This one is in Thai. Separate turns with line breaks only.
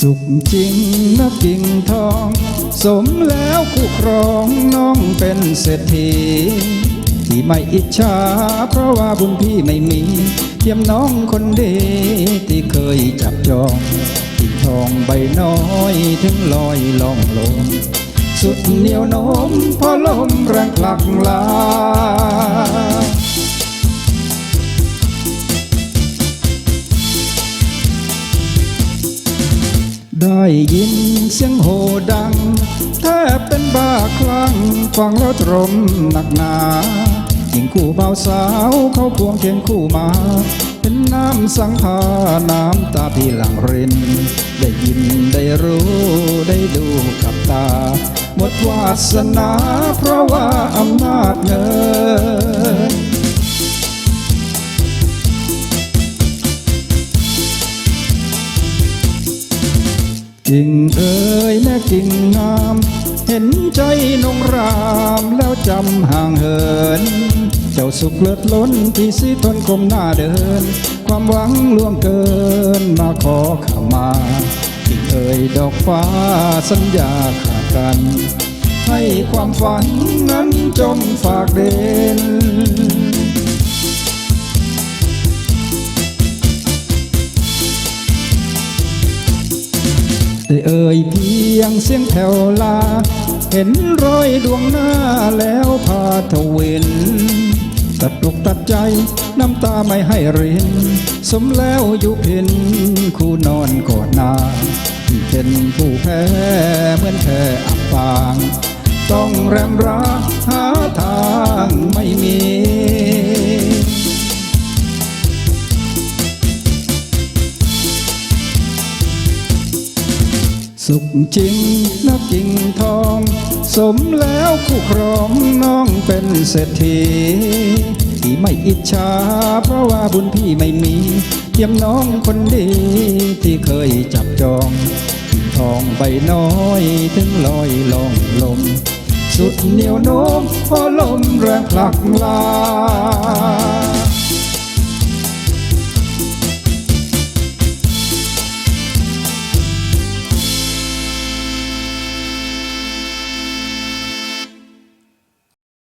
สุขจริงนะกิ่งทอง สมแล้วคู่ครองน้องเป็นเศรษฐี ที่ไม่อิจฉาเพราะว่าบุญพี่ไม่มีเทียมน้องคนดีที่เคยจับจองกิ่งทองใบน้อยถึงลอยล่องลมสุดเหนียวโน้มพอลมแรงผลักลา ได้ยินเสียงโหดัง แทบเป็นบ้าคลั่งฟังแล้วตรมหนักหนาหญิงคู่บ่าวสาวเขาควงเคียงคู่มา เป็นน้ำสังพาน้ำตาพี่หลังริน ได้ยินได้รู้ได้ดูกับตา หมดวาสนาเพราะว่าอำนาจเงิน กิ่งเอ๋ยแม่กิ่งงาม เห็นใจนงรามแล้วจำห่างเหิน เจ้าสุขเลิศล้นที่สิทนกลมหน้าเดิน ความหวังล่วงเกินมาขอขมากิ่งเอ๋ยดอกฟ้าสัญญาขาดกัน ให้ความฝันนั้นจงฝากเด่น ได้เอ่ยเพียงเสียงแถวลา เห็นรอยดวงหน้าแล้วพาทวินตัดอกตัดใจน้ำตาไม่ให้ริน สมแล้วอยู่พินคู่นอนกอดนา เป็นผู้แพ้เหมือนแพ้อับปาง ต้องแรมร้า สุขจริงนักกิ่งทอง สมแล้วคู่ครองน้องเป็นเศรษฐีที่ไม่อิจฉาเพราะว่าบุญพี่ไม่มีเทียมน้องคนดีที่เคยจับจองทองใบน้อยถึงลอยลองลม สุดเหนียวโน้มพอลมแรงผลักลา